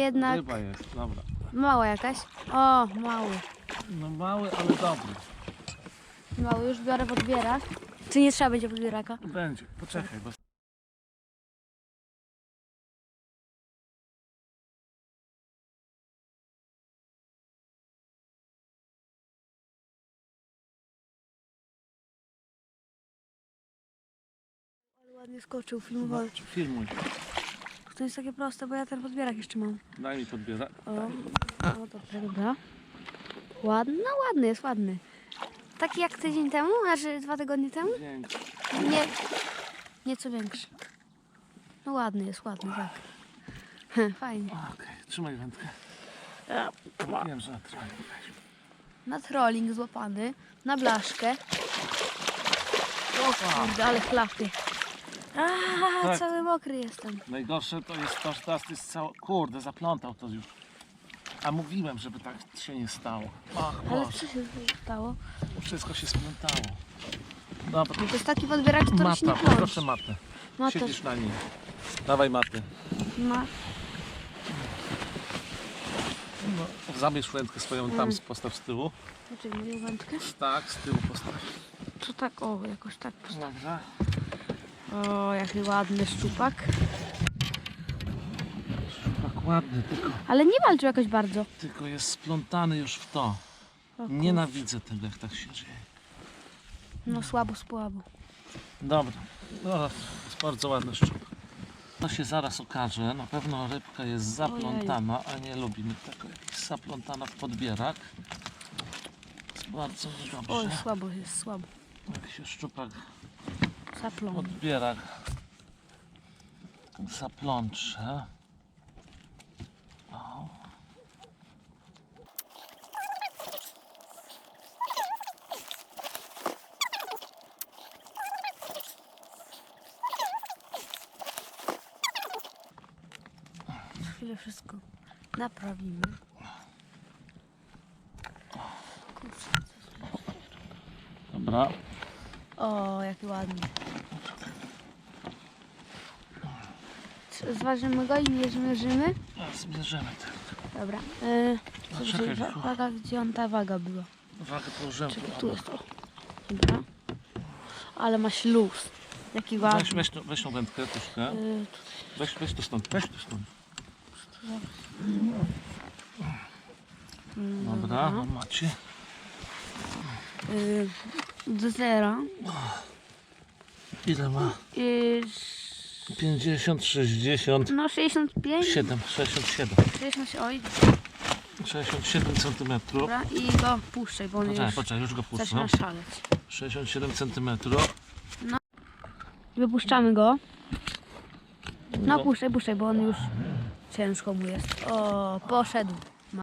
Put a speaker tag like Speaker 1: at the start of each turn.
Speaker 1: Jednak
Speaker 2: Ryba jest, dobra.
Speaker 1: mała jakaś. O, mały.
Speaker 2: No mały, ale dobry.
Speaker 1: Mały, już biorę podbierak. Czy nie trzeba będzie podbieraka?
Speaker 2: Będzie, poczekaj, bo...
Speaker 1: Ale ładnie skoczył, filmował.
Speaker 2: Filmuj.
Speaker 1: To jest takie proste, bo ja ten podbierak jeszcze mam.
Speaker 2: Daj mi podbierak.
Speaker 1: O, o dobra, dobra. Ładny, no ładny jest, ładny. Taki jak tydzień temu, znaczy dwa tygodnie temu? Nie, nieco większy. No ładny jest, ładny, tak. Fajnie.
Speaker 2: Okej, trzymaj wędkę. Wiem, że trzymaj.
Speaker 1: Na trolling złapany, na blaszkę. O kurde, ale chlapie. A,
Speaker 2: Tak.
Speaker 1: cały mokry jestem.
Speaker 2: Najgorsze to jest to, że teraz jest cało... Kurde, zaplątał to już. A mówiłem, żeby tak się nie stało. Ach,
Speaker 1: Ale
Speaker 2: Boże,
Speaker 1: co się stało?
Speaker 2: wszystko się splątało. Dobra,
Speaker 1: To jest taki podbierak, który się nie
Speaker 2: mata,
Speaker 1: plączy.
Speaker 2: proszę matę.
Speaker 1: Ma to,
Speaker 2: Siedzisz na nim. Dawaj matę.
Speaker 1: ma,
Speaker 2: No, zabierz wędkę swoją tam,
Speaker 1: Mm.
Speaker 2: postaw z tyłu.
Speaker 1: Poczekaj, moją wędkę.
Speaker 2: Tak, z tyłu postaw.
Speaker 1: To tak, o, jakoś tak.
Speaker 2: Dobra.
Speaker 1: O, jaki ładny szczupak.
Speaker 2: Tak ładny, tylko,
Speaker 1: Ale nie walczył jakoś bardzo.
Speaker 2: tylko jest splątany już w to.
Speaker 1: O,
Speaker 2: Nienawidzę tego, jak tak się dzieje.
Speaker 1: No słabo, słabo.
Speaker 2: Dobra, no, jest bardzo ładny szczupak. To się zaraz okaże. Na pewno rybka jest zaplątana, a nie lubimy tego. Jakiś zaplątana w podbierak. Jest bardzo
Speaker 1: Oj,
Speaker 2: niedobrze.
Speaker 1: słabo jest, słabo.
Speaker 2: Jak się szczupak
Speaker 1: Zaplął.
Speaker 2: podbierak zaplącze.
Speaker 1: Chwilę wszystko naprawimy.
Speaker 2: Dobra,
Speaker 1: O, jaki ładny. Zważymy go i mierzymy,
Speaker 2: zmierzymy tak.
Speaker 1: Dobra. E,
Speaker 2: A,
Speaker 1: co,
Speaker 2: czekaj,
Speaker 1: gdzie, wa- waga, gdzie on ta waga była?
Speaker 2: Wagę położyłem
Speaker 1: Czekaj, tu. jest. O. Dobra. Ale ma śluz. Jaki ładny.
Speaker 2: Weź, weź, tą- weź tą wędkę troszkę.
Speaker 1: E,
Speaker 2: Weź, weź to stąd, weź to stąd. Dobra, no macie.
Speaker 1: y, do zera.
Speaker 2: Ile ma?
Speaker 1: Y,
Speaker 2: 50, 60,
Speaker 1: no 65.
Speaker 2: 7, 67.
Speaker 1: 60, oj,
Speaker 2: 67 cm.
Speaker 1: dobra. I go puszczaj, bo on
Speaker 2: Poczekaj,
Speaker 1: już
Speaker 2: poczekaj, już go puszczę.
Speaker 1: zaczyna szaleć.
Speaker 2: 67 cm.
Speaker 1: Wypuszczamy go. No
Speaker 2: No.
Speaker 1: puszczaj, puszczaj, bo on już ciężko mu jest. O, poszedł.